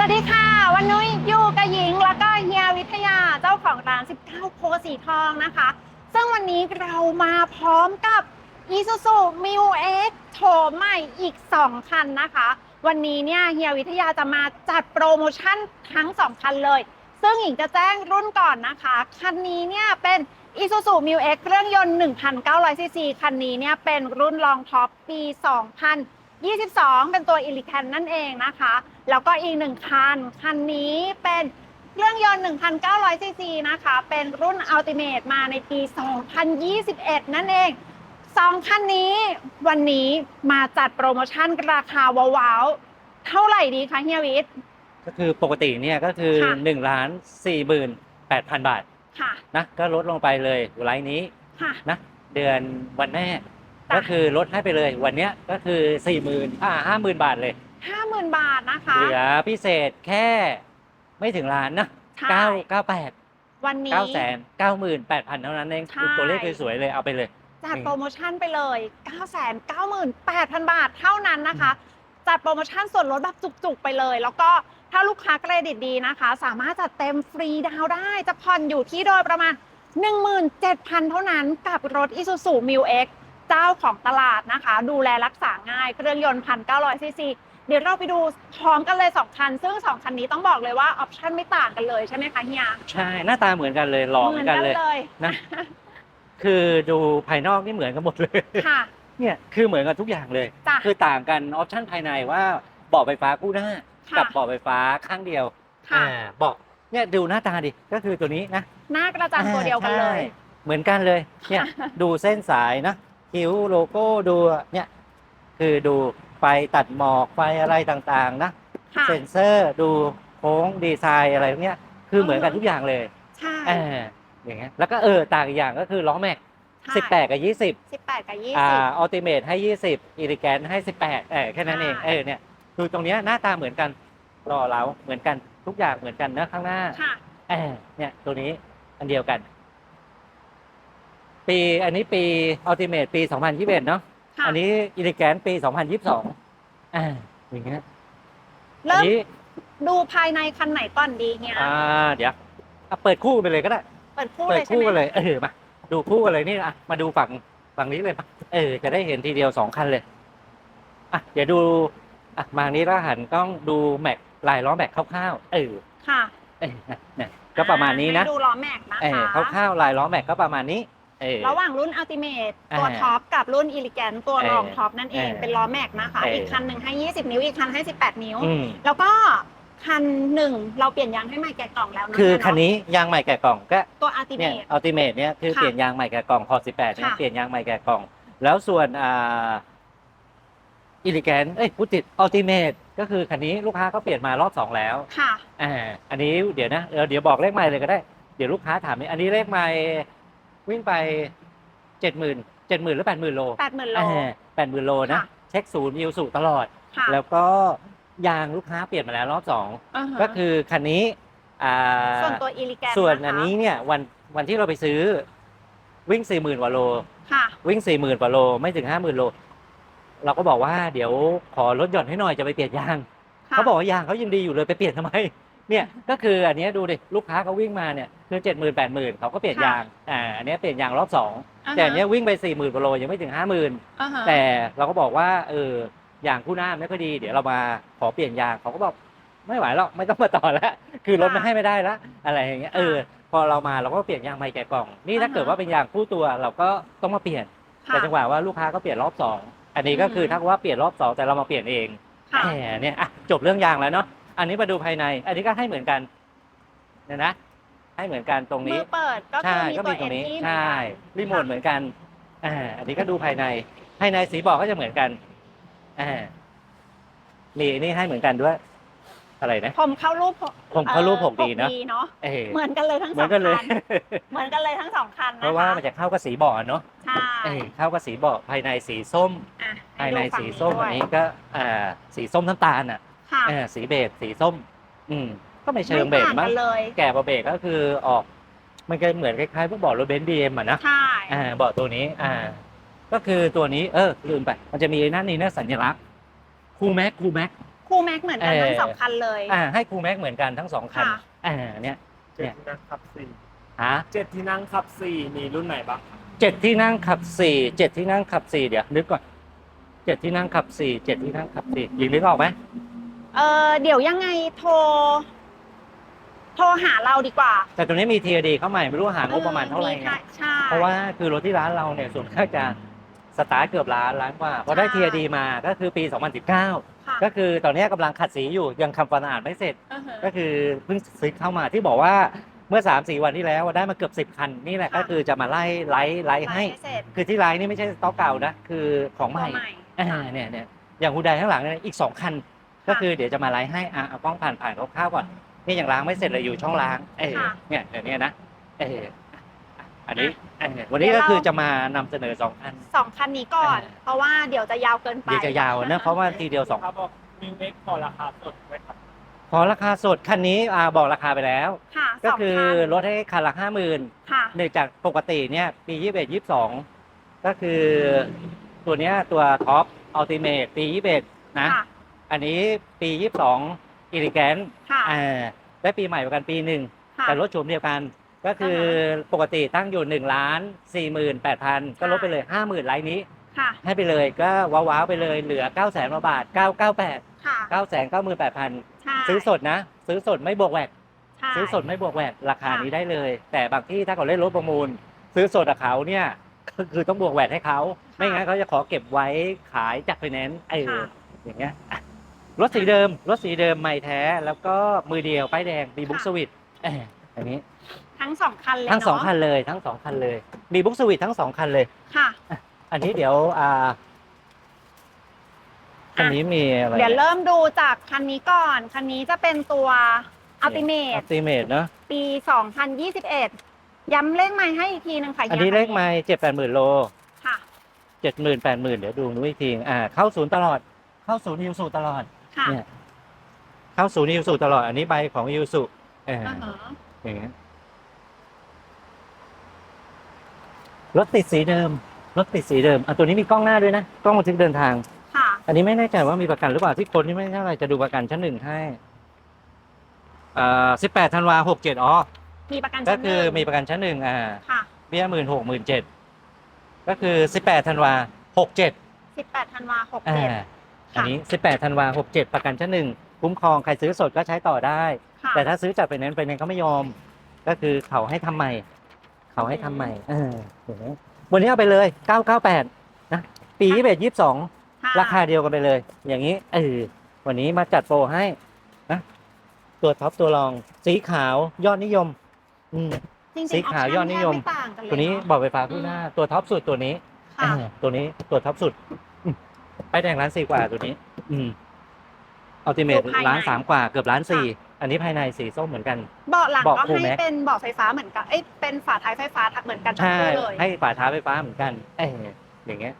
สวัสดีค่ะ วันนี้อยู่กับหญิงแล้วก็เฮียวิทยาเจ้าของร้าน 19โคสีทองนะคะ ซึ่งวันนี้เรามาพร้อมกับ Isuzu m i u X โฉมใหม่อีก 2 คันนะคะ วันนี้เนี่ยเฮียวิทยาจะมาจัดโปรโมชั่นทั้ง 2 คันเลย ซึ่งหญิงจะแจ้งรุ่นก่อนนะคะ คันนี้เนี่ยเป็น Isuzu m i u X เครื่องยนต์ 1,900ซีซีคันนี้เนี่ยเป็นรุ่นรองท็อปปี 2022 เป็นตัว i l l i c a n นั่นเองนะคะ แล้วก็อีกหนึ่งคัน คันนี้เป็นเครื่องยนต์ 1,900 ซีซีนะคะ เป็นรุ่น Ultimate มาในปี 2021 นั่นเองสองคันนี้วันนี้มาจัดโปรโมชั่นราคาว้าวๆ เท่าไหร่ดีคะเฮียวิทย์ ก็คือปกติเนี่ยก็คือค่ะ 1ล้าน4 8 0 0 0 บาทค่ะ นะก็ลดลงไปเลยไลน์นี้ค่ะ นะเดือนวันแม่จ้ะ ก็คือลดให้ไปเลยวันเนี้ยก็คือ 4 0 0 0 0อ่าห้าหมื่นบาทเลย 50,000 บาทนะคะ เหลือพิเศษแค่ไม่ถึงล้านนะใช่ เก้าเก้าแปดวันนี้ เก้าแสนเก้าหมื่นแปดพันเท่านั้นเองใช่ ตัวเลขสวยๆเลยเอาไปเลย จัดโปรโมชั่นไปเลย 998,000 บาทเท่านั้นนะคะ จัดโปรโมชั่นส่วนลดแบบจุกๆไปเลย แล้วก็ถ้าลูกค้าเครดิตดีนะคะ สามารถจัดเต็มฟรีดาวน์ได้ จะผ่อนอยู่ที่โดยประมาณ 17,000 เท่านั้นกับรถ Isuzu m i u X เจ้าของตลาดนะคะ ดูแลรักษาง่าย เครื่องยนต์ 1,900ซีซี เดี๋ยวเราไปดูพร้อมกันเลย2คัน ซึ่ง 2 คันนี้ต้องบอกเลยว่าออปชั่นไม่ต่างกันเลยใช่ไหมคะเฮียใช่หน้าตาเหมือนกันเลยหล่อเหมือนกันเลยเลยนะคือดูภายนอกนี่เหมือนกันหมดเลยค่ะเนี่ยคือเหมือนกันทุกอย่างเลยจ้ะคือต่างกันออปชั่นภายในว่าเบาะไฟฟ้าคู่หน้าค่ะกับเบาะไฟฟ้าข้างเดียวค่ะอ่าเบาะเนี่ยดูหน้าตาดิก็คือตัวนี้นะหน้ากระจังตัวเดียวกันเลยใช่เหมือนกันเลยเนี่ยดูเส้นสายนะคิ้วโลโก้ดูเนี่ยคือดู ไฟตัดหมอกไฟอะไรต่างๆ นะ ค่ะ เซ็นเซอร์ดูโค้งดีไซน์อะไรพวกเนี้ยคือเหมือนกันทุกอย่างเลยใช่อ่าอย่างเงี้ยแล้วก็เออต่างอีกอย่างก็คือล้อแม็กใช่สิบแปดกับยี่สิบ18กับอ่า20อัลติเมทให้ 20อิริแกนให้ 18เออแค่นั้นเองใช่เออเนี่ยคือตรงเนี้ยหน้าตาเหมือนกันรอเราเหมือนกันทุกอย่างเหมือนกันนะข้างหน้า ค่ะ เออเนี่ยตัวนี้อันเดียวกัน ปีอันนี้ปีอัลติเมทปี 2021 เนาะ ค่ะ อันนี้อิริแกนปี 2022อ่าอย่างเงี้ยอัเริ่นมนี้ดูภายในคันไหนก่อนดีเนี่ยอ่าเดี๋ยวอะเปิดคู่ไปเลยก็ได้ เปิดคู่เปิเลดยใช่คู่ไหมกันเลย เออมาดูคู่กันเลยนี่อะมาดูฝั่งฝั่งนี้เลยมาเออ จะได้เห็นทีเดียวสองคันเลยอะเดี๋ยวดูอะมานี้แล้วหันกล้องดูแม็กลายล้อแม็กคร่าวๆเออค่ะเออเนี่ยเนี่ยก็ประมาณนี้นะให้ดูล้อแม็กนะเออคะคร่าวๆลายล้อแม็กก็ประมาณนี้ เออ ระหว่างรุ่น Ultimate ตัวอ่าท็อปกับรุ่น Elegant ตัวเออรองท็อปนั่นเองเออเป็นล้อแม็กนะคะ เอออี อีกคันหนึ่งให้ 20 นิ้ว อีกคันให้ 18 นิ้ว อืมแล้วก็คันหนึ่งเราเปลี่ยนยางให้ใหม่แกะกล่องแล้วนะคือเาะคันนี้ยางใหม่แกะกล่องก็ตัวเนี่ย Ultimate อัลติเมทเนี่ยคือค่ะเปลี่ยนยางใหม่แกะกล่องพอ18เนี่ยค่ะ เปลี่ยนยางใหม่แกะกล่อง แล้วส่วนอ่าอิลิแกนเอ้ยพูดติดอัลติเมทก็คือคันนี้ลูกค้าก็เปลี่ยนมารอบสองแล้ว ค่ะ อ่า อันนี้เดี๋ยวนะเออเดี๋ยวบอกเลขไมล์เลยก็ได้ เดี๋ยวลูกค้าถามนี่อันนี้เลขไมล์ วิ่งไปเจ็ดหมื่นเจ็ดหมื่นหรือแปดหมื่นโล80,000โลแปดหมื่นโลนะ ค่ะ เช็คศูนย์มิวสุตลอด ค่ะแล้วก็ยางลูกค้าเปลี่ยนมาแล้วรอบสองาฮะก็คือคันนี้อ่าส่วนตัว Elegant ส่วนนะคะอันนี้เนี่ยวันวันที่เราไปซื้อวิ่งสี่หมื่นกว่าโล ค่ะ วิ่งสี่หมื่นกว่าโลไม่ถึงห้าหมื่นโล เราก็บอกว่าเดี๋ยวขอลดหย่อนให้หน่อยจะไปเปลี่ยนยาง ค่ะ เขาบอกว่ายางเขายังดีอยู่เลยไปเปลี่ยนทำไม เนี่ยก็คืออันเนี้ยดูดิลูกค้าเขาวิ่งมาเนี่ยคือเจ็ดหมื่นแปดหมื่นเขาก็เปลี่ยนค่ะยางอ่าอันเนี้ยเปลี่ยนยางรอบสองาฮะแต่อันเนี้ยวิ่งไปสี่หมื่นกว่าโลยังไม่ถึงห้าหมื่นอ่าฮะแต่เราก็บอกว่าเออยางคู่หน้าไม่ค่อยดี เดี๋ยวเรามาขอเปลี่ยนยางเขาก็บอกไม่ไหวหรอกไม่ต้องมาต่อแล้วคือรถมันให้ไม่ได้ละอะไรอย่างเงี้ยเออ พอเรามาเราก็เปลี่ยนยางใหม่แกะกล่องนี่ถ้าอ่าฮะเกิดว่าเป็นยางคู่ตัวเราก็ต้องมาเปลี่ยน ค่ะ แต่จังหวะว่าลูกค้าก็เปลี่ยนรอบสองอันนี้ก็คืออืมถ้าว่าเปลี่ยนรอบสองแต่เรามาเปลี่ยนเองค่ะ แหมเนี่ยอะจบเรื่องยางแล้วเนาะ อันนี้มาดูภายใน อันนี้ก็ให้เหมือนกันเนี่ยนะ ให้เหมือนกันตรงมืนี้ อเปิดก็คืใช่อมีก็ตัวมีตรงนี้ entry ใช่รีโมทเหมือนกันอ่าอันนี้ก็ดูภายใน ภายในสีบอกก็จะเหมือนกันอ่ามีนี่ให้เหมือนกันด้วย อะไรนะ ผมเข้ารูปผมเข้ารูปอ่อ 6D เนอะ เนาะเออเหมือนกันเลยทั้งเหสมืออนงกันเลยคันเหมือนกันเลยทั้งสองคันนะคะเพราะว่ามันจะเข้ากับสีเบาะเนาะใช่เออเข้ากับสีเบาะภายในสีส้ม อะภายในให้ดูฝั่งสีส้มด้วอัยนนี้ก็อ่าสีส้มน้ำตาลอะ ค่ะอ่าสีเบจสีส้ม อืม ก็ไม่เชิงเบจไม่ต่างมั้กังนเลย แก่กว่าเบรกก็คือออก มันก็เหมือนคล้ายๆพวกเบาะรถเบนซ์บีเอ็มอะนะใช่ อ่าเบาะตัวนี้ อ่า ก็คือตัวนี้ เออลืมไป มันจะมีไอ้นั่นนี่นะสัญลักษณ์คูแม็กคูแม็ก คูแม็กเหมือนกันเออทั้งสองคันเลย อ่า ให้ครูแม็กเหมือนกันทั้งสองคัน ค่ะ อ่า เนี่ย เจ็ดที่นั่งขับสี่ฮะเจ็ดที่นั่งขับสี่มีรุ่นไหนบ้างครับเจ็ดที่นั่งขับสี่เจ็ดที่นั่งขับสี่เดี๋ยวนึกก่อนเจ็ดที่นั่งขับสี่เจ็ดที่นั่งขับสี่ยิงนึกออกไหม เออเดี๋ยวยังไงโทร โทรหาเราดีกว่าแต่ตัวนี้มี TRD เข้าใหม่ไม่รู้ว่าหางบประมาณเท่าไหร่ออไงค่ะใช่เพราะว่าคือรถที่ร้านเราเนี่ยส่วนมากจะสตาร์ทเกือบล้านล้านกว่าพอได้ใช่ TRD มาก็คือปี2019ค่ะก็คือตอนนี้กำลังขัดสีอยู่ยังทำความสะอาดไม่เสร็จ อือฮึ ก็คือเพิ่งซื้อเข้ามาที่บอกว่าเมื่อ 3 4 วันที่แล้วได้มาเกือบ 10 คัน นี่แหละค่ะ ก็คือจะมาไล่ไล่ไล่ให้ เสร็จคือที่ไลน์นี่ไม่ใช่สต็อกเก่านะ คือของใหม่ตัวใหม่ อ่าค่ะเนี่ยเนี่ยอย่างฮูไดข้างหลังเนี่ยอีก 2 คัน ก็คือเดี๋ยวจะมาไลฟ์ให้อะเอากล้องผ่านผ่านคร่าวๆก่อนนี่ยังล้างไม่เสร็จเลยอยู่ช่องล้าง เออค่ะเนี่ยเดี๋ยวนี้นะเอออันนี้อะเออวันนี้เดี๋ก็ยวเรา คือจะมานำเสนอสองคัน สองคันนี้ก่อนเออเพราะว่าเดี๋ยวจะยาวเกินไปเดี๋ยวจะยาวนะเพราะว่าทีเดียวสอง ครับบอกมิวเอ็กพอราคาสดไว้ครับพอราคาสดคันนี้อ่าบอกราคาไปแล้ว ค่ะก็สองคือคันลดให้คันละห้าหมื่นค่ะ เนื่องจากปกติเนี่ยปียี่สิบเอ็ดยี่สิบสองก็คือตัวเนี้ยตัวท็อปอัลติเมทปียี่สิบเอ็ดนะ ค่ะ อันนี้ปียี่สิบสองอิริแกนค่ะอ่าได้ปีใหม่ประกันปีหนึ่ง ค่ะ แต่รถโฉมเดียวกัน ก็คือปกติตั้งอยู่1นึ่งล้านสี่หมื่นแปดพันก็ลดไปเลยห้าหมื่นไลน์นี้ ค่ะให้ไปเลยก็ว้าวๆไปเลยเหลือ9ก้าแสนบาท 998 ค่ะ9 9 9 8 0 0 0 ใช่ซื้อสดนะ ซื้อสดไม่บวกแวดใช่ ซื้อสดไม่บวกแวดราคาค่ะนี้ได้เลย แต่บางที่ถ้าเขาเล่นรถประมูล ซื้อสดกับเขาเนี่ยก็คือต้องบวกแวดให้เขา ไม่งั้นเขาจะขอเก็บไว้ขายจากไฟแนนซ์ไอ้ค่ะ อย่างเงี้ยอะ รถสีเดิม รถสีเดิมใหม่แท้ แล้วก็มือเดียวป้ายแดงมีบุ๊กค่ะสวิตอันนี้ทั้งสองคันเลยทั้งสองเนาะคันเลยทั้งสองคันเลย มีบุ๊กสวิตทั้งสองคันเลยค่ะ อันนี้เดี๋ยวอ่าคันนี้มีอะไรเดี๋ยวเริ่มดูจากคันนี้ก่อน คันนี้จะเป็นตัวอัลติเมอัทลติเมทเนาะปี 2021 ย้ำเลขไม้ให้อีกทีหนึงค่ะอันนี้ฮียเลขไม่เจ็ดแปดหมื่นโลค่ะเจ็ดหมื่นแปดหมื่นเดี๋ยวดูนู้อีกทีอ่าเข้าศูนย์ตลอด เข้าศูนย์ยูสุตลอด ค่ะเนี่ยเข้าศูนย์ยูสุตลอด อันนี้ใบของยูสุเอออ่าฮะอย่างเงี้ยรถติดสีเดิม รถติดสีเดิมอะตัวนี้มีกล้องหน้าด้วยนะ กล้องบันทึกเดินทาง ค่ะ อันนี้ไม่แน่ใจว่ามีประกันหรือเปล่าที่คนที่ไม่เท่าไหรจะดูประกันชั้นหนึ่งให้อ่าสิบแปดธันวาหกเจ็ดอ๋อ มีประกันก็ชั้นหคือนึ่งมีประกันชั้นหนึ่งอ่า ค่ะเบี้ยหมื่นหกหมื่นเจ็ดก็คือสิบแปดธันวาหกเจ็ด18ธันวาอ่า67 อันนี้สิบแปดธันวาหกเจ็ดประกันชั้นหนึ่งคุ้มครองใครซื้อสดก็ใช้ต่อได้ ค่ะแต่ถ้าซื้อจากไปนั้นไปนั้นเขาไม่ยอม ก็คือเขาให้ทำใหม่ เขาให้ทำใหม่เออเห็นไหมวันนี้เอาไปเลยเก้าเก้าแปดนะ ปียี่สิบเอ็ดยี่สิบสองค่ะราคาเดียวกันไปเลย อย่างนี้เออวันนี้มาจัดโปรให้นะตัวท็อปตัวรองสีขาวยอดนิยม อืม จริงๆสีขาวยอดนิยมออปชั่นแทบไต่างกันเลยตัวนี้เอะ บอกไฟฟ้าคู่หน้า ตัวท็อปสุดตัวนี้ค่ะ เออตัวนี้ตัวท็อปสุดอืมไปายแดงร้านสี่กว่าตัวนี้ อืมอัลติเมทดูภายในร้านสามกว่าเกือบร้านสี่ค่อันนี้ภายในสีส้มเหมือนกัน เบาะหลังเบาะก็ Cool ให้ Max เป็นเบาะไฟฟ้าเหมือนกัน เอ้ย เป็นฝาท้ายไฟฟ้าเหมือนกันทั้งใช่คู่เลย ให้ฝาท้ายไฟฟ้าเหมือนกัน เอออย่างเงี้ย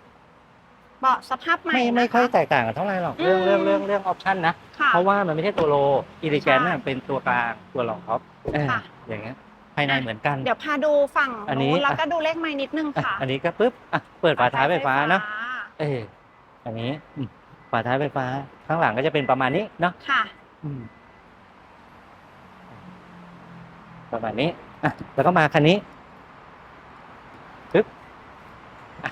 เบาะสภาพใหม่ไม่ไม่นะะค่อยแตกต่างกันเท่าไหร่หรอกเรื่องอืมเรื่องเรื่องเรื่องออปชั่นนะ ค่ะ เพราะว่ามันไม่ใช่ตัวโลอิริแกนใช่น่ะเป็นตัวกลางตัวรองท็อปเออค่ะ อย่างเงี้ยภายในเหมือนกัน เดี๋ยวพาดูฝั่งอันนี้นู้นแล้วก็ดูเลขไม้นิดนึงอะค่ะอันนี้ก็ปุ๊บอะเปิดฝาท้ายไฟฟ้าเนาะไฟเออ อันนี้อืมฝาท้ายไฟฟ้า ข้างหลังก็จะเป็นประมาณนี้เนาะค่ะ อืมประมาณนี้อะแล้วก็มาคันนี้ปึ๊บอะ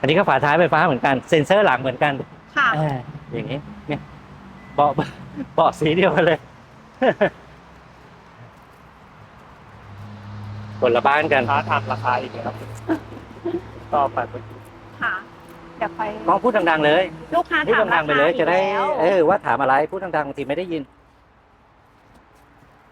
อันนี้ก็ฝาท้ายไฟฟ้าเหมือนกันเซ็นเซอร์หลังเหมือนกันค่ะ อ่าอย่างนี้ เนี่ยเบาะเบาะสีเดียวกันเลย คนละบ้านกัน ท้าทามราคาอีกแล้วต่อไปเป็นค่ะ เดี๋ยวไปลองพูดดังๆเลย ลูกค้าพูดถามดัรางๆไปคาเลยอีกจะได้แล้วเออว่าถามอะไรพูดดังๆบางทีไม่ได้ยิน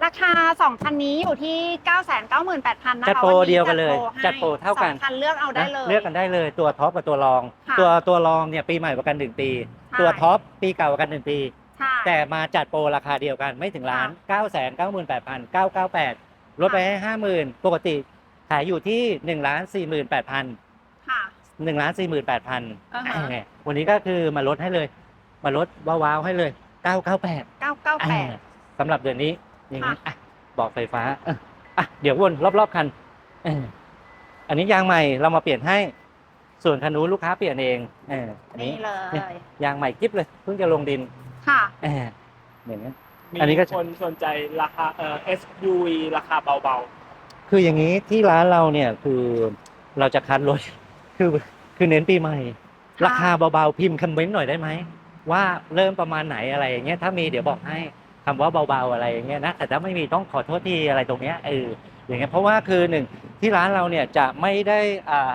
ราคาสองคันนี้อยู่ที่9 9 8 0 0 0นะคะจัดโปรวันนี้เดียวกันเลยให้จัดโปรเท่ากัน สองคันเลือกเอาได้เลย นะเลือกกันได้เลยตัวท็อปกับตัวรอง ค่ะตัวตัวรองเนี่ยปีใหม่ประกันหนึ่งปีใช่ ตัวท็อปปีเก่าประกันหนึ่งปี ใช่ แต่มาจัดโปรราคาเดียวกันไม่ถึงล้าน 9 9 8 9 8 9 9 8 ลดไปให้ 50,000 ปกติขายอยู่ที่1ล้าน48,000ค่ะ หนึ่งล้านสี่หมื่นแปดพันอ่าฮะ วันนี้ก็คือมาลดให้เลย มาลดว้าวๆให้เลยเก้าเก้าแปด998สำหรับเดือนนี้อย่างนี้ค่ะ อะบอกไฟฟ้าเอออะเดี๋ยววนรอบๆคันเอออันนี้ยางใหม่เรามาเปลี่ยนให้ ส่วนคันนู้นลูกค้าเปลี่ยนเองเอออันนี้นี่เลยเนี่ยยางใหม่กิ๊บเลยเพิ่งจะลงดินค่ะ เอออย่างเงี้ยมีอันนี้ก็ คนสนใจราคาเอ่อ SUV ราคาเบาคืออย่างนี้ที่ร้านเราเนี่ยคือเราจะคัดรถ คือคือเน้นปีใหม่ค่ะราคาเบาๆพิมพ์คอมเมนต์หน่อยได้ไหมว่าเริ่มประมาณไหนอะไรอย่างเงี้ยถ้ามีเดี๋ยวบอกให้คำว่าเบาๆอะไรอย่างเงี้ยนะแต่ถ้าไม่มีต้องขอโทษทีอะไรตรงเนี้ยเอออย่างเงี้ยเพราะว่าคือหนึ่งที่ร้านเราเนี่ยจะไม่ได้อ่า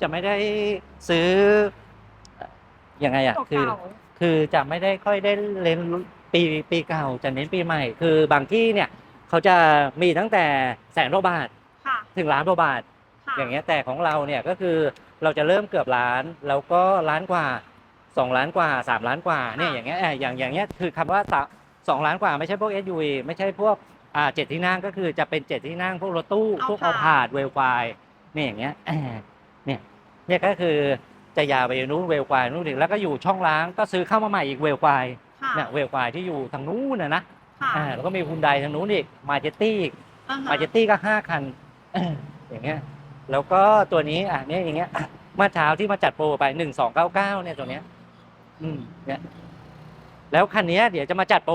จะไม่ได้ซื้อยังไงอะคือเก่าคือจะไม่ได้ค่อยได้เล่นปีปีเก่าจะเน้นปีใหม่ คือบางที่เนี่ยเขาจะมีตั้งแต่แสนกว่าบาทๆค่ะถึงล้านกว่าบาทค่ะอย่างเงี้ยแต่ของเราเนี่ยก็คือ เราจะเริ่มเกือบล้านแล้วก็ล้านกว่าสองล้านกว่าสามล้านกว่าเนี่ยอย่างเงี้ยเอ่ออย่างอย่างเงี้ยคือคำว่าสะสองล้านกว่าไม่ใช่พวก SUV ไม่ใช่พวกอ่าเจ็ดที่นั่งก็คือจะเป็นเจ็ดที่นั่งพวกรถตู้พวกเอาผาดเวลควายเนี่ยอย่างเงี้ยเอ่อเนี่ยเนี่ยก็คือจะยาวไปนู้นเวลควายนู้นอีกแล้วก็อยู่ช่องล้างก็ซื้อเข้ามาใหม่อีกเวลควายค่ะเนี่ยเวลควายที่อยู่ทางนู้นนะนะค่ะอ่าแล้วก็มีฮุนไดทางนู้นอีกมาเจตตี้อีกอ่าฮะมาเจตตี้ก็ห้าคันเอออย่างเงี้ย แล้วก็ตัวนี้อะเนี่ยอย่างเงี้ยเมื่อเช้าที่มาจัดโปรไปหนึ่งสองเก้าเก้าเนี่ยตัวเนี้ย อืม เนี่ย แล้วคันเนี้ยเดี๋ยวจะมาจัดโปร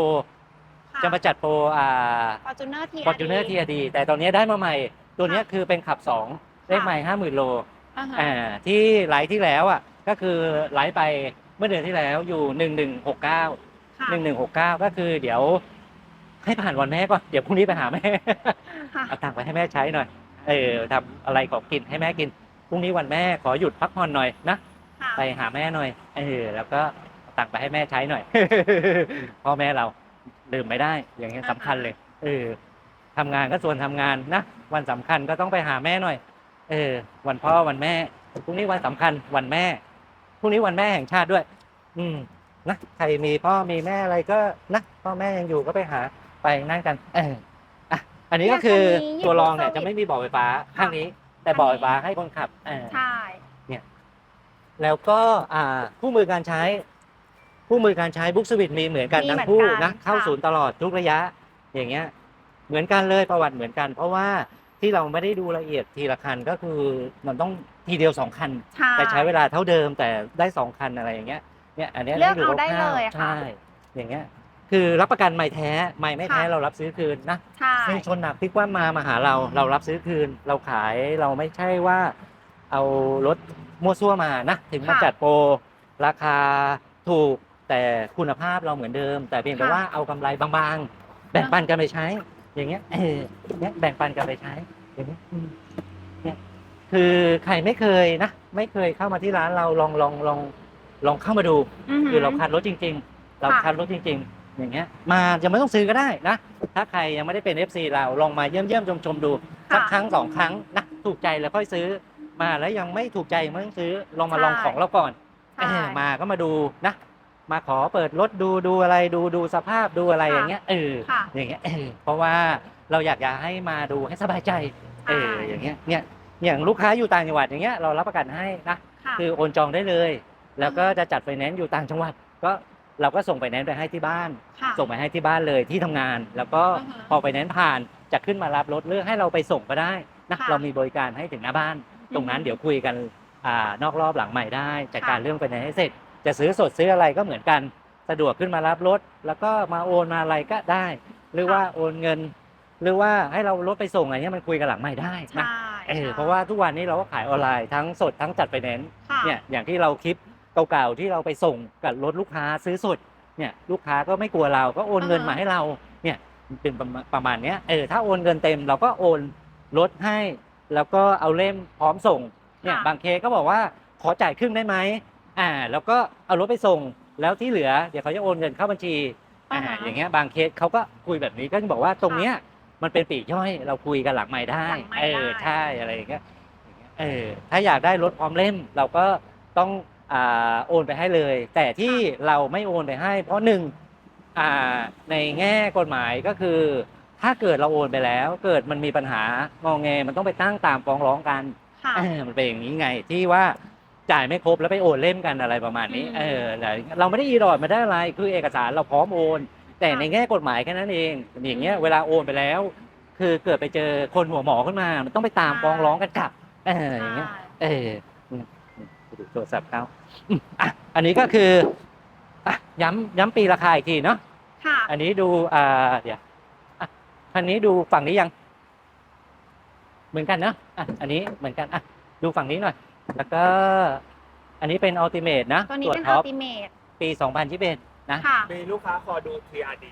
ค่จะมาจัดโปรอ่า Fortuner TRD ฟอร์จูเนอร์ทีดีแต่ตอนนี้ได้มาใหม่ ตัวเนี้ยคือเป็นขับสองเลขใหม่ห้าหมื่นโลอ่าฮะอ่าที่ไลฟ์ที่แล้วอะ ก็คือไลฟ์ไปเมื่อเดือนที่แล้วอยู่หนึ่งหนึ่งหกเก้าค่ะหนึ่งหนึ่งหกเก้าก็คือเดี๋ยวให้ผ่านวันแม่ก่อนเดี๋ยวพรุ่งนี้ไปหาแม่ค่ะเอาตังค์ไปให้แม่ใช้หน่อย เออทำอะไรของกินให้แม่กิน พรุ่งนี้วันแม่ขอหยุดพักผ่อนหน่อยนะ ค่ะไปหาแม่หน่อยเออแล้วก็เอาตังค์ไปให้แม่ใช้หน่อย พ่อแม่เราดื่มไม่ได้ อย่างเงี้ยสำคัญเลย เออทำงานก็ส่วนทำงานนะวันสำคัญก็ต้องไปหาแม่หน่อย เออ วันพ่อวันแม่พรุ่งนี้วันสำคัญวันแม่พรุ่งนี้วันแม่แห่งชาติด้วย อืมนะใครมีพ่อมีแม่อะไรก็นะพ่อแม่ยังอยู่ก็ไปหาไปนั่งกัน เอออะอันนี้ก็คือเนี่ยคันนี้ตัวรองเนี่ย Service จะไม่มีเบาะไฟฟ้าข้างนี้ แต่อันนี้เบาะไฟฟ้าให้คนขับเออใช่แล้วก็อ่าคู่มือการใช้ คู่มือการใช้บุ๊กสวิตมีเหมือนกันมีทั้งเหมือนคู่กันนะเข้าค่ะศูนย์ตลอดทุกระยะ อย่างเงี้ย เหมือนกันเลยประวัติเหมือนกัน เพราะว่าที่เราไม่ได้ดูละเอียดทีละคันก็คือมันต้องทีเดียวสองคันใช่แต่ใช้เวลาเท่าเดิมแต่ได้สองคันอะไรอย่างเงี้ยเนี่ยอันนี้ยเลือกให้เอาได้คร่วๆเลยค่ะใช่อย่างเงี้ย คือรับประกันไม่แท้ไม่ไม่แท้ค่ะ เรารับซื้อคืนนะใช่ซึ่งชนหนักพลิกว่ามามาหาเราเรารับซื้อคืน เราขายเราไม่ใช่ว่า เอารถมั่วซั่วมานะ ถึงมาค่ะ จัดโปรราคาถูกแต่คุณภาพเราเหมือนเดิม แต่เพียงแต่ค่ะว่าเอากำไรบางๆ แบ่งปันกันไปใช้ อย่างเงี้ยเออเนี่ยแบ่งปันกันไปใช้อย่างเงี้ยอืมเนี่ยคือใครไม่เคยนะ ไม่เคยเข้ามาที่ร้านเราลองลองลองลองเข้ามาดูหื คือเราคัดรถจริง ๆ เราค่ะ คัดรถจริง ๆ อย่างเงี้ยมาจะไม่ต้องซื้อก็ได้นะ ถ้าใครยังไม่ได้เป็น FC เราลองมาเยี่ยมเยี่ยมชมชมๆดูสักค่ะครั้งสองครั้งนะถูกใจแล้วค่อยซื้อ มาแล้วยังไม่ถูกใจยังไม่ต้องซื้อลองมาใช่ ลองของเราก่อนใช่เออมาก็มาดูนะ มาขอเปิดรถดูดูอะไรดูดูสภาพดูอะไรค่ะอย่างเงี้ยเออค่ะ อย่างเงี้ยเออเพราะว่าเราอยากจะให้มาดูให้สบายใจเอออย่างเงี้ยเนี่ยอย่างลูกค้าอยู่ต่างจังหวัดอย่างเงี้ยเรารับประกันให้นะ ค่ะ คือโอนจองได้เลย แล้วก็จะจัดไฟแนนซ์อยู่ต่างจังหวัด ก็ เราก็ส่งไฟแนนซ์ไปให้ที่บ้าน ค่ะ ส่งไปให้ที่บ้านเลยที่ทำงาน แล้วก็อือฮะพอไฟแนนซ์ผ่านจะขึ้นมารับรถหรือให้เราไปส่งก็ได้นะค่ะเรามีบริการให้ถึงหน้าบ้าน ตรงนั้นเดี๋ยวคุยกันอ่านอกรอบหลังใหม่ได้จัดการค่ะ เรื่องไฟแนนซ์ให้เสร็จ จะซื้อสดซื้ออะไรก็เหมือนกัน สะดวกขึ้นมารับรถ แล้วก็มาโอนมาอะไรก็ได้ หรือว่าโอนเงิน หรือว่าให้เรารถไปส่งอะไรเงี้ยมันคุยกันหลังใหม่ได้นะใช่เออใช่เพราะว่าทุกวันนี้เราก็ขายออนไลน์ทั้งสดทั้งจัดไฟแนนซ์ ค่ะเนี่ยอย่างที่เราคลิป เก่าๆที่เราไปส่งกับรถลูกค้าซื้อสดเนี่ยลูกค้าก็ไม่กลัวเราก็โอนเงินอ่าฮะมาให้เราเนี่ยเป็นประมาณประมาณเนี้ยเออถ้าโอนเงินเต็มเราก็โอนรถให้ แล้วก็เอาเล่มพร้อมส่งเนี่ยค่ะบางเคสก็บอกว่าขอจ่ายครึ่งได้ไหมอ่า แล้วก็เอารถไปส่งแล้วที่เหลือเดี๋ยวเขาจะโอนเงินเข้าบัญชีอ่าอ่าฮะอย่างเงี้ยบางเคสเขาก็คุยแบบนี้ก็จะบอกว่าตรงเนี้ยมันเป็นปลีกย่อยเราคุยกันหลังไม่ได้หลังไมค์เออได้ใช่อะไรอย่างเงี้ยเออถ้าอยากได้รถพร้อมเล่มเราก็ต้องอ่า โอนไปให้เลย แต่ที่เราไม่โอนไปให้ เพราะหนึ่งอ่าในแง่กฎหมายก็คือ ถ้าเกิดเราโอนไปแล้ว เกิดมันมีปัญหางอแงมันต้องไปตั้งตามฟ้องร้องกันค่ะเออมันเป็นอย่างนี้ไงที่ว่าจ่ายไม่ครบแล้วไปโอนเล่มกันอะไรประมาณนี้อืมเออแต่เราไม่ได้อีรอดมาได้อะไรคือเอกสารเราพร้อมโอน แต่ค่ะในแง่กฎหมายแค่นั้นเองอย่างเงี้ยเวลาโอนไปแล้ว คือเกิดไปเจอคนหัวหมอขึ้นมา มันต้องไปตามฟ้องร้องกันกลับเอออย่างเงี้ยใช่เอออืม ดูโทรศัพท์เขาอืมอะอันนี้ก็คืออะย้ำย้ำปีราคาอีกทีเนาะค่ะ อันนี้ดูอ่าเดี๋ยวอะอันนี้ดูฝั่งนี้ยัง เหมือนกันเนาะอะอันนี้เหมือนกันอะดูฝั่งนี้หน่อย แล้วก็ อันนี้เป็นอัลติเม e นะตัวนี้วเป็นท็อัอลปติเมทปี2021นะค่ะ มีลูกค้าขอดู TRD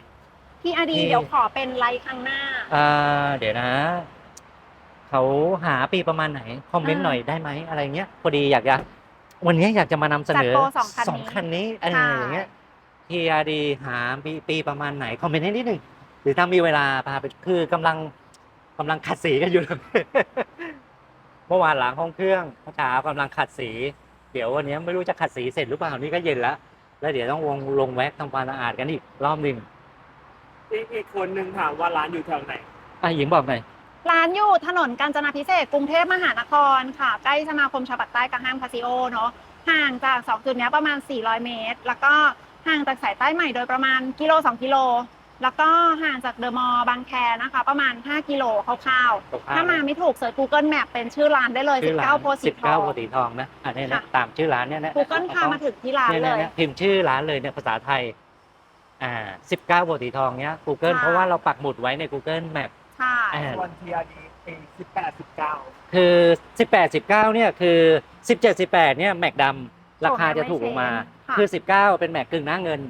พี่อดีที่เดี๋ยวขอเป็นไลค์ครั้งหน้า อ่าเดี๋ยวนะ เขาหาปีประมาณไหน คอมเมนต์อ่าหน่อยได้ไหมอะไรเงี้ยพอดีอยากจะ วันนี้อยากจะมานำเสนอจัดโปรสองคันนี้สองคันนี้อะไรใช่อย่างเงี้ย TRD หาปีปีประมาณไหน คอมเมนต์ให้นิดหนึ่งหรือถ้ามีเวลาพาไปคือกำลังกำลังขัดสีกันอยู่ เมื่อวานหลังห้องเครื่องเมื่อเช้ากำลังขัดสี เดี๋ยววันนี้ไม่รู้จะขัดสีเสร็จหรือเปล่านี่ก็เย็นแล้ว แล้วเดี๋ยวต้องลงลงแว็กทำความสะอาดกันอีกรอบหนึ่งอีกอีกคนหนึ่งถามว่าร้านอยู่แถวไหน อะหญิงบอกหน่อย ร้านอยู่ถนนกาญจนาพิเศษกกรุงเทพมหานครค่ะ ใกล้สมาคมชาวปากใต้กับห้างคาซิโอเนาะห่างจากสองจุดเนี้ยประมาณ 400 เมตร แล้วก็ห่างจากสายใต้ใหม่โดยประมาณกิโล 2 กิโล แล้วก็ห่างจากเดอะมอลล์บางแคนะคะ ประมาณ 5 กิโลคร่าวๆ ถ้ามาไม่ถูกเสิร์ช Google Map เป็นชื่อร้านได้เลยชื่อร้าน19โพธิ์สีสิบทเก้าองโพธิ์สีทองนะอันนี้นะค่ะตามชื่อร้านเนี่ยนะ Google พามาถึงที่ร้านเนี่ยเลเนี่ยยเนี่ยพิมพ์ชื่อร้านเลยเนี่ยภาษาไทยอ่าสิบเก้าโพธิ์สีทองเนี้ย Google ค่ะเพราะว่าเราปักหมุดไว้ใน Google Map ใช่อ่า ส่วน TRD ปี18 19คือสิบแปดสิบเก้าเนี่ยคือสิบเจ็ดสิบแปดเนี่ยแม็กดำราคาจะถูกลงมาค่ะคือสิบเก้าเป็นแม็กกึ่งหน้าเงิน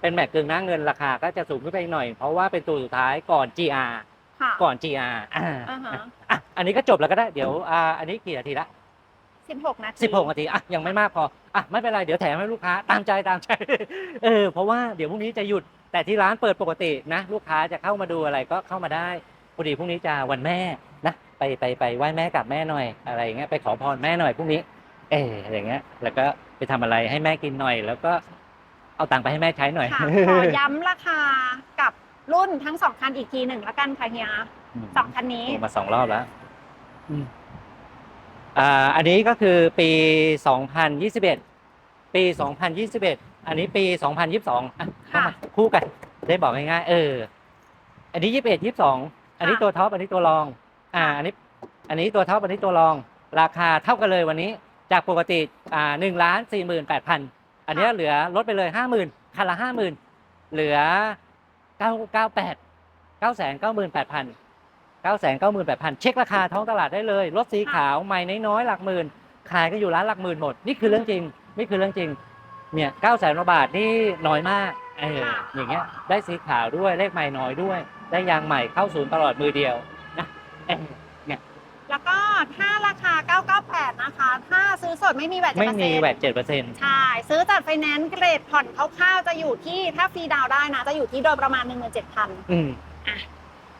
เป็นแม็กกึ่งหน้าเงินราคาก็จะสูงขึ้นไปอีกหน่อย เพราะว่าเป็นตัวสุดท้ายก่อน GR ค่ะก่อน GR อ่าอ่าฮะอะอันนี้ก็จบแล้วก็ได้เดี๋ยวอ่าอันนี้กี่นาทีละ16นาทีสิบหกนาทีอะยังไม่มากพออะไม่เป็นไรเดี๋ยวแถมให้ลูกค้าตามใจตามใจ เออเพราะว่าเดี๋ยวพรุ่งนี้จะหยุดแต่ที่ร้านเปิดปกตินะ ลูกค้าจะเข้ามาดูอะไรก็เข้ามาได้ พอดีพรุ่งนี้จะวันแม่นะไปไปไปไหว้แม่กับแม่หน่อยอะไรอย่างเงี้ยไปขอพรแม่หน่อยพรุ่งนี้ เอออย่างเงี้ย แล้วก็ไปทำอะไรให้แม่กินหน่อย แล้วก็เอาตังค์ไปให้แม่ใช้หน่อยค่ะขอย้ำราคากับรุ่นทั้งสองคันอีกทีหนึ่งละกันค่ะเฮียมสองคันนี้โทรมาสองรอบแล้วอืมอ่าอันนี้ก็คือปี 2021 ปี 2021 อันนี้ปี 2022อะเข้ามาคู่กันได้บอกง่ายๆเออ อันนี้ 21 22 อันนี้ตัวท็อปอันนี้ตัวรอง อ่า อันนี้อันนี้ตัวท็อปอันนี้ตัวรอง ราคาเท่ากันเลยวันนี้จากปกติอ่า1ล้าน48,000อันเนี้ยเหลือลดไปเลย50,000คันละ50,000เหลือ998 998,000 998,000เช็คราคาท้องตลาดได้เลยรถสีขาวใหม่น้อยๆหลักหมื่นขายก็อยู่ร้านหลักหมื่นหมด นี่คือเรื่องจริงนี่คือเรื่องจริงเนี่ย9แสนบาทนี่น้อยมากเออค่ะอย่างเงี้ยได้สีขาวด้วยเลขใหม่น้อยด้วย ได้ยางใหม่เข้าศูนย์ตลอดมือเดียวนะเออแล้วก็ถ้าราคา 998 นะคะ ถ้าซื้อสดไม่มีแวดไม่มีแวดเจ็ดเปอร์เซ็นต์ใช่ ซื้อจัดไฟแนนซ์เกรดผ่อนคร่าวๆจะอยู่ที่ถ้าฟรีดาวน์ได้นะ จะอยู่ที่โดยประมาณ 17,000อืมอะ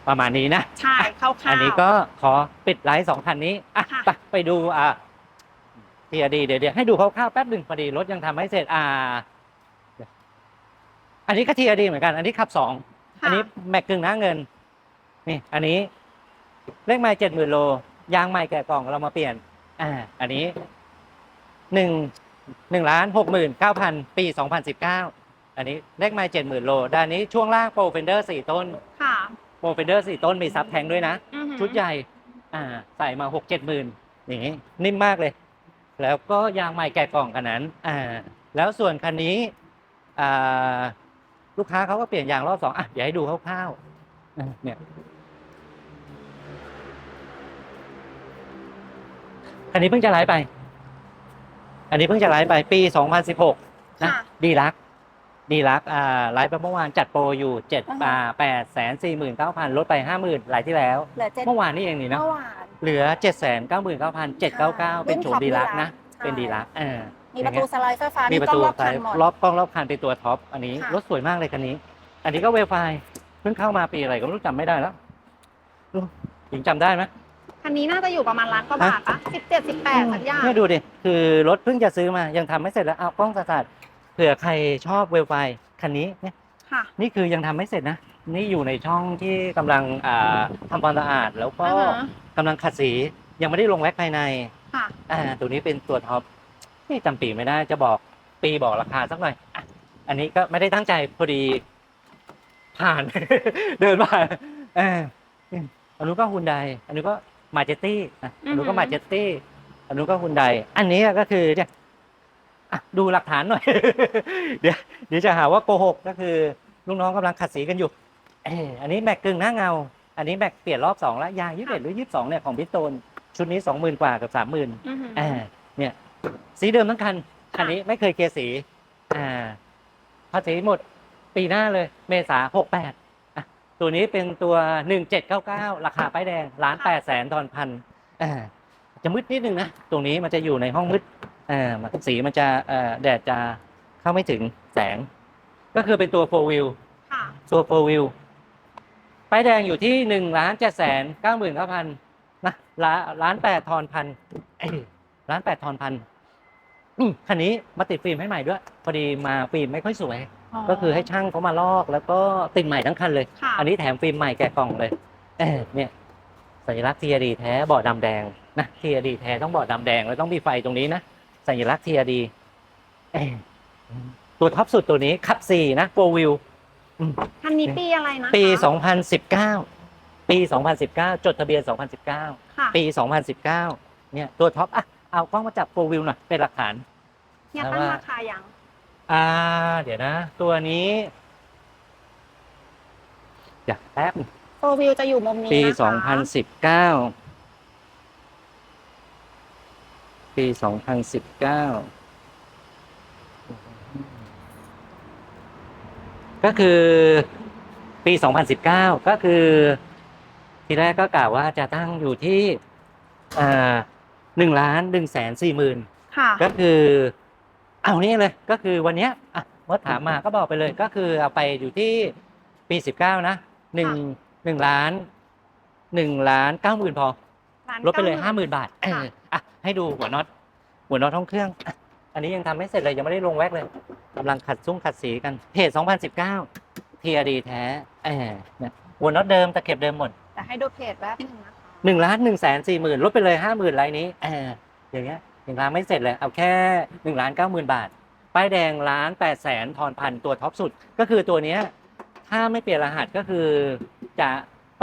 ประมาณนี้นะ ใช่คร่าวๆอันนี้ก็ขอปิดไลฟ์สองคันนี้อะค่ะไปไปดูอะทีอดีเดี๋ยวเดี๋ยวให้ดูคร่าวๆแป๊บหนึ่งพอดีรถยังทำไม่เสร็จอ่า อันนี้ก็ทีอดีเหมือนกัน อันนี้ขับสองค่ะ อันนี้แม็กกึ่งหน้าเงิน นี่ อันนี้ เลขไม้เจ็ดหมื่นโล ยางใหม่แกะกล่องเรามาเปลี่ยน อ่า อันนี้หนึ่งหนึ่งล้านหกหมื่นเก้าพันปีสองพันสิบเก้าอันนี้เลขไม้เจ็ดหมื่นโล ด้านนี้ช่วงล่างโปรเฟนเดอร์สี่ต้น ค่ะโปรเฟนเดอร์สี่ต้นมีซับแทงด้วยนะ อือหือชุดใหญ่ อ่า ใส่มาหกเจ็ดหมื่นอย่างนี้นิ่มมากเลย แล้วก็ยางใหม่แกะกล่องคันนั้น อ่า แล้วส่วนคันนี้ อ่า ลูกค้าเขาก็เปลี่ยนยางรอบสองอะเดี๋ยวให้ดูคร่าวๆอะเนี่ยอันนี้เพิ่งจะไลฟ์ไป อันนี้เพิ่งจะไลฟ์ไปปี 2016 นะค่ะดีลัก ดีลัก อ่า ไลฟ์ไปเมื่อวานจัดโปรอยู่เจ็ดอ่าอ่าฮะแปดแสนสี่หมื่นเก้าพันลดไปห้าหมื่นหลายที่แล้วเหลือเจ็ดเมื่อวานนี่เองนี่เนอะเมื่อวานเหลือเจ็ดแสนเก้าหมื่นเก้าพันเจ็ดเก้าเก้าเป็นโฉมดีลักนะใช่เป็นดีลัก อ่า มีประตูสไลด์ไฟฟ้ามีมีประกล้อตูงรอบไฟคันหมด รอบกล้องรอบคันเป็นตัวท็อปอันนี้ค่ะ รถสวยมากเลยคันนี้ อันนี้ก็เวลไฟเพิ่งเข้ามาปีอะไรก็ไม่รู้จำไม่ได้แล้วหญิงจำได้ไหม คันนี้น่าจะอยู่ประมาณล้านกว่าบาทปะสิบเจ็ดสิบแปดสักอย่าง เนี่ยดูดิ คือรถเพิ่งจะซื้อมา ยังทำไม่เสร็จแล้วเอากล้องสตาร์ทเผื่อใครชอบเวลไฟคันนี้เนี่ยค่ะ นี่คือยังทำไม่เสร็จนะ นี่อยู่ในช่องที่กำลังอ่าทำความสะอาด แล้วก็อ่าฮะ กำลังขัดสี ยังไม่ได้ลงแว็กภายใน ค่ะ อ่า ตัวนี้เป็นตัวท็อป นี่จำปีไม่ได้จะบอกปีบอกราคาสักหน่อยอะอันนี้ก็ไม่ได้ตั้งใจพอดี ผ่าน เดินผ่านเอออันนู้นก็ฮุนไดอันนู้นก็มาเจตี้นะอันนู้นก็อือหือมาเจตี้อันนู้นก็ฮุนไดอันนี้ก็คือเนี่ยอะดูหลักฐานหน่อย เดี๋ยวเดี๋ยวจะหาว่าโกหกก็คือลูกน้องกำลังขัดสีกันอยู่เอออันนี้แม็กกึ่งหน้าเงา อันนี้แม็กเปลี่ยนรอบสองแล้วยางยี่สิบเอ็ดหรือยี่สิบสองเนี่ยของพิโตนชุดนี้สองหมื่นกว่ากับสามหมื่นอือหืออ่าเนี่ย สีเดิมทั้งคันคันนี้ไม่เคยเกลียร์สี อ่าภาษีหมดปีหน้าเลย เมษาหกแปดตัวนี้เป็นตัวหนึ่งเจ็ดเก้าเก้าราคาป้ายแดงล้านแปดแสนทอนพันอ่าจะมืดนิดนึงนะ ตรงนี้มันจะอยู่ในห้องมืดอ่ามันสีมันจะเอ่อแดดจะเข้าไม่ถึงแสง ก็คือเป็นตัวโฟวิวค่ะตัวโฟวิวป้ายแดงอยู่ที่หนึ่งล้านเจ็ดแสนเก้าหมื่นเก้าพันนะล้านล้านแปดทอนพันเอ้ยล้านแปดทอนพัน อืมคันนี้มาติดฟิล์มให้ใหม่ด้วย พอดีมาฟิล์มไม่ค่อยสวย ก็คือให้ช่างเขามาลอกแล้วก็ติดใหม่ทั้งคันเลย ค่ะอันนี้แถมฟิล์มใหม่แกะกล่องเลยเออเนี่ยสัญลักษณ์ทีดีแท้เบาะดำแดงนะทีดีแท้ต้องเบาะดำแดงแล้วต้องมีไฟตรงนี้นะสัญลักษณ์ทีดีตัวท็อปสุดตัวนี้คับสี่นะโฟวิวคันนี้ปีอะไรนะคะปี 2019 ปี 2019 จดทะเบียน 2019 ค่ะปี 2019 เนี่ยตัวท็อปอะ เอากล้องมาจับโฟวิวหน่อยเป็นหลักฐานเนี่ยตั้งราคายังอ่า เดี๋ยวนะ ตัวนี้เดี๋ยวแป๊บโฟวิวจะอยู่มุมนี้ปีนะคะ2019ปี2019ก็คือปี 2019 ก็คือ ทีแรกก็กล่าวว่าจะตั้งอยู่ที่อ่า หนึ่งล้านหนึ่งแสนสี่หมื่นค่ะ ก็คือเอานี่เลยก็คือวันเนี้ยอะมดถามมาก็บอกไปเลยก็คือเอาไปอยู่ที่ปีสิบเก้านะหนึ่งหนึ่งล้านหนึ่งล้านเก้าหมื่นพอร้านลดไปเลยก้ห้าหมื่นบาทเอออะให้ดูหัวน็อตหัวน็อตห้องเครื่องอะอันนี้ยังทำไม่เสร็จเลยยังไม่ได้ลงแว็กเลยกำลังขัดซุ้งขัดสีกันเพจ2019 TRD แท้เออเนี่ยหัวน็อตเดิมตะเข็บเดิมหมด แต่ให้ดูเพจแป๊บหนึงนะคะ หนึ่งล้านหนึ่งแสนสี่หมื่นลดไปเลยห้าหมื่นไรนี้เอออย่างเงี้ยยังทำไม่เสร็จเลยเอาแค่หนึ่งล้านเก้าหมื่นบาท ป้ายแดงล้านแปดแสนทอนพันตัวท็อปสุด ก็คือตัวเนี้ยถ้าไม่เปลี่ยนรหัสก็คือจะ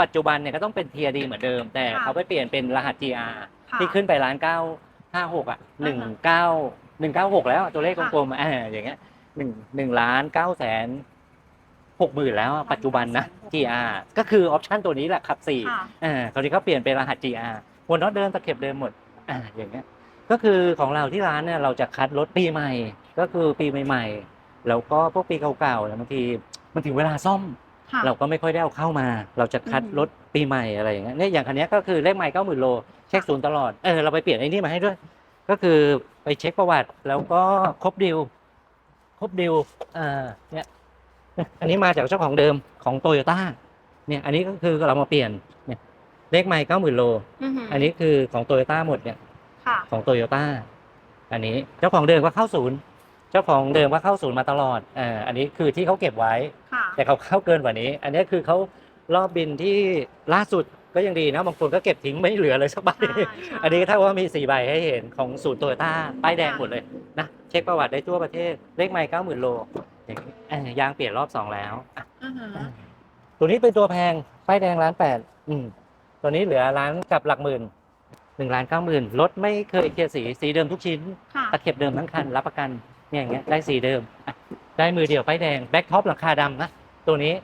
ปัจจุบันเนี่ยก็ต้องเป็น TRD เหมือนเดิม แต่เขาไปเปลี่ยนเป็นรหัส GR ค่ะที่ขึ้นไปล้านเก้าห้าหกอะหนึ่งเก้าหนึ่งเก้าหกแล้วอะตัวเลขกลมๆอะเอออย่างเงี้ยหนึ่งหนึ่งล้านเก้าแสน หกหมื่นแล้วอะปัจจุบันนะ GR ก็คือออปชันตัวนี้แหละขับสี่ค่ะ อ่าตอนนี้เขาเปลี่ยนเป็นรหัส GR หัวน็อตเดิมตะเข็บเดิมหมดอ่าอย่างเงี้ยก็คือของเราที่ร้านเนี่ยเราจะคัดรถปีใหม่ ก็คือปีใหม่ๆแล้วก็พวกปีเก่าๆเนี่ยบางทีมันถึงเวลาซ่อม ค่ะ เราก็ไม่ค่อยได้เอาเข้ามา เราจะคัดอืม รถปีใหม่อะไรอย่างเงี้ยเนี่ยอย่างคันเนี้ยก็คือเลขใหม่เก้าหมื่นโลเช็คศูนย์ตลอด เออเราไปเปลี่ยนไอ้นี่มาให้ด้วย ก็คือไปเช็คประวัติแล้วก็ครบดิว ครบดิวอ่าเนี่ย อันนี้มาจากเจ้าของเดิมของโตโยต้าเนี่ยอันนี้ก็คือเรามาเปลี่ยนเนี่ยเลขใหม่เก้าหมื่นโลอือหืออันนี้คือของโตโยต้าหมดเนี่ยค่ะของโตโยต้าอันนี้เจ้าของเดิมก็เข้าศูนย์ เจ้าของเดิมก็เข้าศูนย์มาตลอดเอออันนี้คือที่เขาเก็บไว้ค่ะแต่เขาเข้าเกินกว่านี้ อันนี้คือเขารอบบินที่ล่าสุดก็ยังดีนะบางคนก็เก็บทิ้งไม่เหลือเลยสักใบใช่ใช่อันนี้ถ้าว่ามีสี่ใบให้เห็นของศูนย์โตโยต้าป้ายแดงหมดเลยนะเช็คประวัติได้ทั่วประเทศเลขไม่เก้าหมื่นโลอย่างนี้ เอ้ยยางเปลี่ยนรอบสองแล้วอะอือหือตัวนี้เป็นตัวแพงป้ายแดงล้านแปดอืมตัวนี้เหลือล้านกับหลักหมื่นหนึ่งล้านเก้าหมื่นรถไม่เคยเคลียร์สีสีเดิมทุกชิ้น ค่ะตะเข็บเดิมทั้งคันรับประกันเนี่ยอย่างเงี้ยได้สีเดิมอะได้มือเดียวป้ายแดงแบ็คท็อปหลังคาดำนะตัวนี้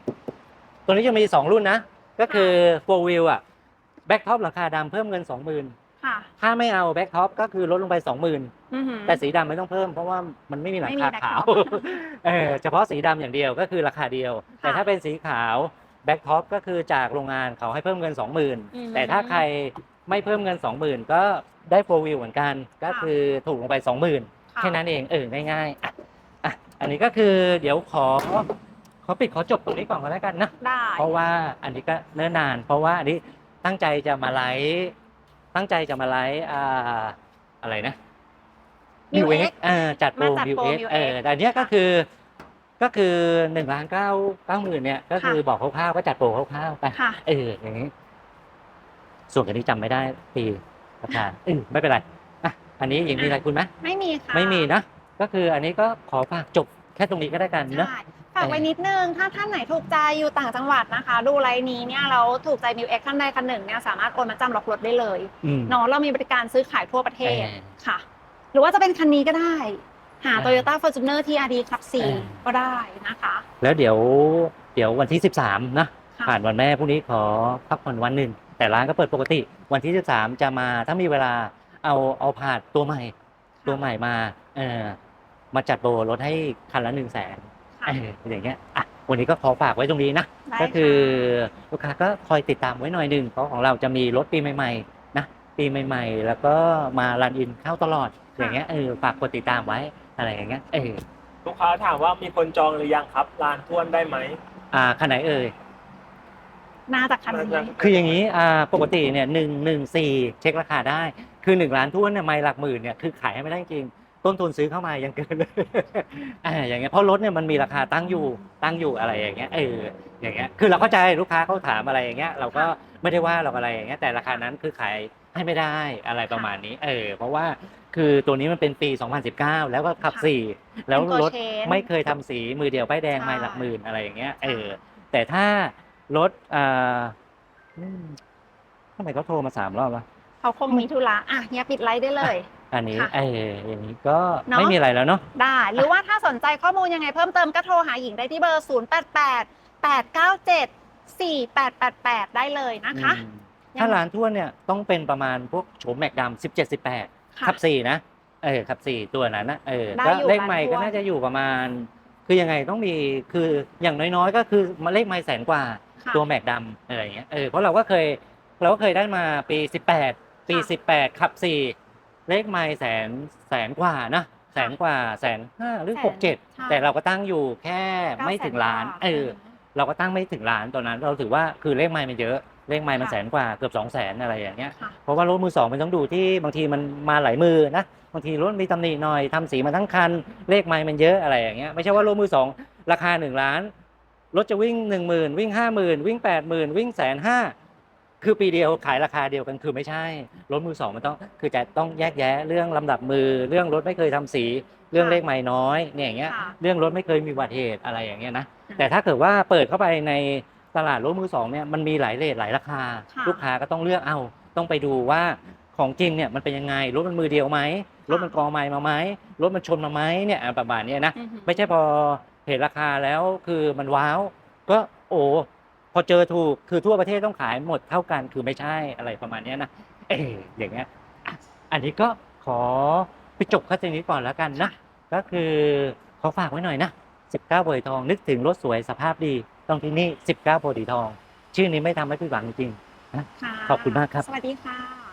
ตัวนี้จะมีสองรุ่นนะ ก็คือโฟวิลอะแบ็คท็อปหลังคาดำเพิ่มเงินสองหมื่น ค่ะ ถ้าไม่เอาแบ็คท็อปก็คือลดลงไปสองหมื่นอือหือ แต่สีดำไม่ต้องเพิ่มเพราะว่ามันไม่มีหลังคาไม่มีขาว backtop เออเฉพาะสีดำอย่างเดียวก็คือราคาเดียว แต่ถ้าเป็นสีขาวแบ็คท็อปก็คือจากโรงงานเขาให้เพิ่มเงินสองหมื่นอืมแต่ถ้าใครไม่เพิ่มเงินสองหมื่นก็ได้โฟวิลเหมือนกัน ก็คือถูกลงไปสองหมื่นค่ะแค่นั้นเองเออง่ายๆอะอะอันนี้ก็คือเดี๋ยวขอขอปิดขอจบตรงนี้ก่อนก็แล้วกันนะ ได้ เพราะว่าอันนี้ก็เนิ่นนาน เพราะว่าอันนี้ตั้งใจจะมาไลฟ์ ตั้งใจจะมาไลฟ์อ่าอะไรนะ New New X X เออจัดโปร มาจัด New โปร X New เออ X แต่อันเนี้ยก็คือก็คือหนึ่งล้านเก้าเก้าหมื่นเนี่ยก็คือค่ะบอกคร่าวๆก็จัดโปรคร่าวๆไป ค่ะ เอออย่างนี้ส่วนอันนี้จำไม่ได้ปีราคาเออไม่เป็นไรอะอันนี้ยังมีอะไรคุณไหมไม่มีค่ะไม่มีนะก็คืออันนี้ก็ขอฝากจบแค่ตรงนี้ก็ได้กันเนอะใช่ ฝากไว้นิดนึง ถ้าท่านไหนถูกใจอยู่ต่างจังหวัดนะคะ ดูไลน์นี้เนี่ยเราถูกใจมิวเอ็กท่านใดคันหนึ่งเนี่ยสามารถโอนมาจำล็อกรถได้เลยอืม เนาะเรามีบริการซื้อขายทั่วประเทศเออค่ะ หรือว่าจะเป็นคันนี้ก็ได้ หา อ่า Toyota Fortuner TRD ขับอ่า 4ก็ได้นะคะแล้วเดี๋ยวเดี๋ยววันที่ 13 นะ ค่ะผ่านวันแม่พรุ่งนี้ขอพักผ่อนวันหนึ่ง แต่ร้านก็เปิดปกติ วันที่ 13 จะมาถ้ามีเวลาเอาเอาผาดตัวใหม่ ตัวใหม่มาเออมาจัดโปรลดให้คันละหนึ่งแสน ค่ะเอออย่างเงี้ยอะวันนี้ก็ขอฝากไว้ตรงนี้นะ ได้ก็คือค่ะลูกค้าก็คอยติดตามไว้หน่อยหนึ่งเพราะของเราจะมีรถปีใหม่ๆนะปีใหม่ ๆ แล้วก็มารันอินเข้าตลอด อย่างเงี้ยเออฝากกดติดตามไว้อะไรอย่างเงี้ยเออลูกค้าถามว่ามีคนจองหรือยังครับลานท่วนได้ไหม อ่าคันไหนเอ่ย น่าจะคันนี้น่าจะคืออย่างนี้อ่าปกติเนี่ยหนึ่งหนึ่งสี่เช็คราคาได้ คือหนึ่งล้านท้วนเนี่ยไม่หลักหมื่นเนี่ยคือขายให้ไม่ได้จริง ต้นทุนซื้อเข้ามายังเกินเลยอ่าอย่างเงี้ยเพราะรถเนี่ยมันมีราคาตั้งอยู่ตั้งอยู่อะไรอย่างเงี้ยเอออย่างเงี้ยคือเราเข้าใจลูกค้าเขาถามอะไรอย่างเงี้ยเราก็ไม่ได้ว่าเราอะไรอย่างเงี้ยแต่ราคานั้นคือขายให้ไม่ได้อะไรประมาณนี้ เออ เพราะว่าคือตัวนี้มันเป็นปี 2019 แล้วก็ขับค่ะสี่แล้วเป็นตัวรถเชนไม่เคยทำสีมือเดียวป้ายแดงใช่ไม่หลักหมื่นอะไรอย่างเงี้ยเออค่ะแต่ถ้ารถอ่าอืมทำไมเขาโทรมาสามรอบวะเขาคงมีธุระอะเฮียปิดไลฟ์ได้เลย อันนี้ค่ะ เอออย่างนี้ก็เนอะ ไม่มีอะไรแล้วเนาะ ได้ หรือว่าถ้าสนใจข้อมูลยังไงเพิ่มเติมก็โทรหาหญิงได้ที่เบอร์ 0 8 8 8 9 7 4 8 8 8 ได้เลยนะคะ อืมถ้าร้านทั่วนเนี่ยต้องเป็นประมาณพวกโฉมแม็กดำสิบเจ็ดสิบแปดค่ะ ขับสี่นะเออขับสี่ตัวนั้นนะเออได้ก็อยู่เลขใหม่ร้านทั่วก็น่าจะอยู่ประมาณ คือยังไงต้องมีคืออย่างน้อยๆ ก็คือมาเลขไม่แสนกว่าค่ะ ตัวแม็กดำอะไรอย่างเงี้ยเออเพราะเราก็เคยเราก็เคยได้มาปีสิบแปดปีค่ะ สิบแปดขับสี่ เลขไม่แสนแสนกว่านะแสนกว่าแสนห้าหรือแสนหกเจ็ดใช่ แต่เราก็ตั้งอยู่แค่ไม่ถึงล้าน900,000เออ เราก็ตั้งไม่ถึงล้านตอนนั้น เราถือว่าคือเลขไม้มันเยอะเลขไม้มันค่ะ แสนกว่าเกือบสองแสนอะไรอย่างเงี้ย ค่ะ เพราะว่ารถมือสองมันต้องดูที่บางทีมันมาหลายมือนะบางทีรถมีตำหนิหน่อยทำสีมาทั้งคัน เลขไม้มันเยอะอะไรอย่างเงี้ยไม่ใช่ว่ารถมือสองราคาหนึ่งล้านรถจะวิ่งหนึ่งหมื่นวิ่งห้าหมื่นวิ่งแปดหมื่นวิ่งแสนห้า คือปีเดียวขายราคาเดียวกันคือไม่ใช่ รถมือสองมันต้องคือจะต้องแยกแยะเรื่องลำดับมือ เรื่องรถไม่เคยทำสี เรื่องเลขไม้น้อยเนี่ยอย่างเงี้ยค่ะเรื่องรถไม่เคยมีอุบัติเหตุอะไรอย่างเงี้ยนะแต่ถ้าเกิดว่าเปิดเข้าไปในตลาดรถมือสองเนี่ยมันมีหลายเรทหลายราคา ค่ะ ลูกค้าก็ต้องเลือกเอาต้องไปดูว่าของจริงเนี่ยมันเป็นยังไงรถมันมือเดียวไหมรถมันกอไม้มาไหมรถมันชนมาไหมเนี่ยอะประมาณเนี้ยนะ อือฮึไม่ใช่พอเห็นราคาแล้วคือมันว้าว ก็โอ้พ อเจอถูกคือทั่วประเทศต้องขายหมดเท่ากันคือไม่ใช่อะไรประมาณเนี้ยนะเอออย่างเงี้ยอะอันนี้ก็ขอไปจบแค่ตรงนี้ก่อนแล้วกันนะก็คือขอฝากไว้หน่อยนะ19โพธิ์ทองนึกถึงรถสวยสภาพดีต้องที่นี่19โพธิ์ทอง ชื่อนี้ไม่ทำให้ผิดหวังจริงค่ะขอบคุณมากครับ สวัสดีค่ะ